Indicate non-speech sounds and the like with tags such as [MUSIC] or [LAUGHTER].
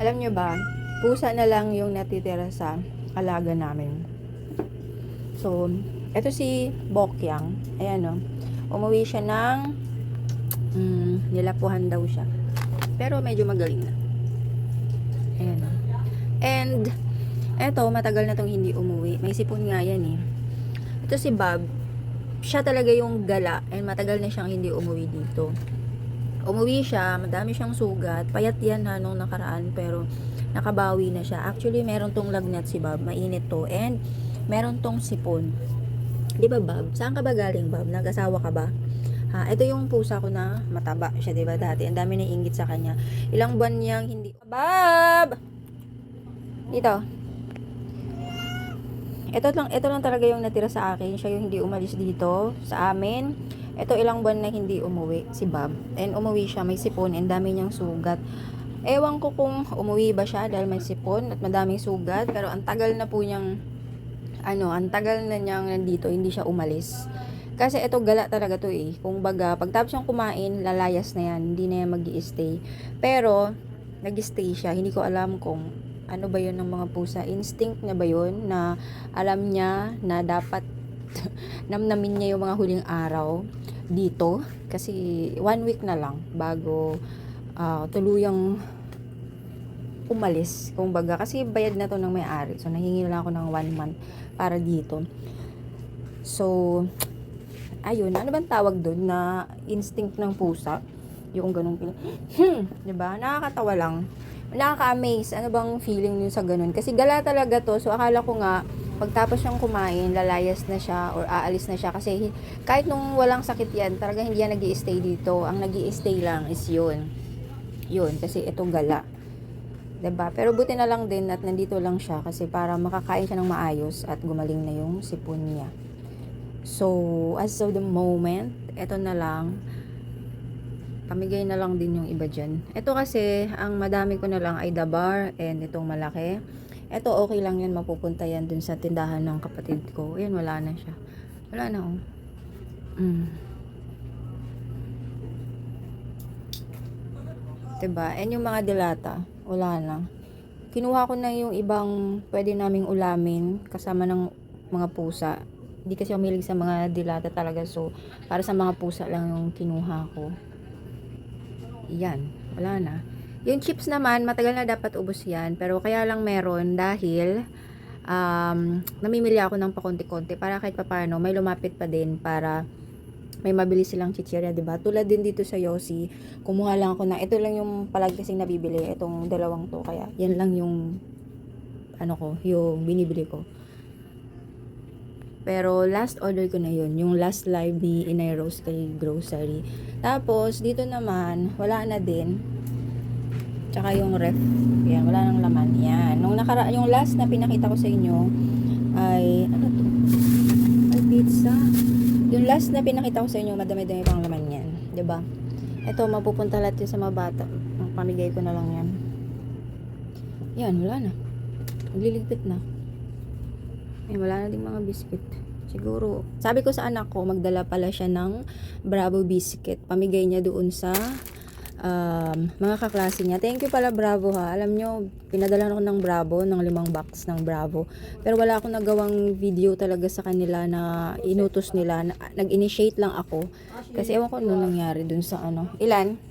Alam nyo ba, pusa na lang yung natitira sa alaga namin. So, eto si Bokyang. Ayan o. Umuwi siya ng mm, nilapuhan daw siya. Pero medyo magaling na. Ayan o. And, eto, matagal na tong hindi umuwi. May sipon nga yan eh. Ito si Bob, siya talaga yung gala and matagal na siyang hindi umuwi dito. Umuwi siya, madami siyang sugat. Payat yan ha nung nakaraan pero nakabawi na siya. Actually, meron tong lagnat si Bob. Mainit to. And meron tong sipon. Di ba Bob? Saan ka ba galing Bob? Nag-asawa ka ba? Ha, ito yung pusa ko na mataba siya, di ba dati? Ang dami na inggit sa kanya. Ilang buwan niyang hindi... Bob! Dito. Ito lang, ito lang talaga yung natira sa akin. Siya yung hindi umalis dito sa amin. Ito ilang buwan na hindi umuwi, si Bob. And umuwi siya, may sipon, and dami niyang sugat. Ewan ko kung umuwi ba siya dahil may sipon at madaming sugat. Pero ang tagal na po niyang, ano, ang tagal na niyang nandito, hindi siya umalis. Kasi ito gala talaga to eh. Kung baga, pagtapos siyang kumain, lalayas na yan. Hindi na yan mag stay Pero, nag-stay siya. Hindi ko alam kung ano ba yun ng mga pusa. Instinct niya ba yun na alam niya na dapat [LAUGHS] namnamin niya yung mga huling araw dito. Kasi one week na lang bago ah, tuluyang umalis. Kung baga, kasi bayad na to ng may-ari. So, nahingi na lang ako ng one month para dito. So, ayun, ano bang tawag doon na instinct ng pusa? Yung ganong pin... Hmm, 'di ba? Nakakatawa lang. Nakaka-amaze. Ano bang feeling yun sa ganun? Kasi gala talaga to. So, akala ko nga, pagtapos siyang kumain, lalayas na siya or aalis na siya. Kasi hi- kahit nung walang sakit yan, talaga hindi yan nag stay dito. Ang nag stay lang is yun. Yun, kasi ito gala. ba Pero buti na lang din at nandito lang siya kasi para makakain siya ng maayos at gumaling na yung sipon niya. So, as of the moment, ito na lang. Pamigay na lang din yung iba dyan. Ito kasi, ang madami ko na lang ay dabar and itong malaki. Ito okay lang yan, mapupunta yan dun sa tindahan ng kapatid ko. Ayan, wala na siya. Wala na oh. Mm. Diba? And yung mga dilata, wala na. Kinuha ko na yung ibang pwede naming ulamin kasama ng mga pusa. Hindi kasi ako mahilig sa mga dilata talaga. So, para sa mga pusa lang yung kinuha ko. Yan. Wala na. Yung chips naman, matagal na dapat ubos yan. Pero kaya lang meron dahil um, namimili ako ng pakonti-konti para kahit papano may lumapit pa din para may mabili silang chichirya, 'di ba? Tulad din dito sa Yossi, kumuha lang ako na ito lang yung palag kasing nabibili, itong dalawang to kaya yan lang yung ano ko, yung binibili ko. Pero last order ko na yun, yung last live ni Inay Rose kay grocery. Tapos dito naman, wala na din. Tsaka yung ref, yan, wala nang laman. Yan. Nung nakara yung last na pinakita ko sa inyo ay ano to? Ay pizza. Yung last na pinakita ko sa inyo, madami-dami pang laman yan. 'Di ba? Ito, mapupunta lahat yun sa mga bata. Pamigay ko na lang yan. Yan, wala na. Magliligpit na. Eh, wala na din mga biscuit. Siguro, sabi ko sa anak ko, magdala pala siya ng Bravo biscuit. Pamigay niya doon sa um, mga kaklase niya. Thank you pala Bravo ha. Alam nyo, pinadala ko ng Bravo, ng limang box ng Bravo. Pero wala akong nagawang video talaga sa kanila na inutos nila. Na, nag-initiate lang ako. Kasi ewan ko ano nangyari dun sa ano. Ilan?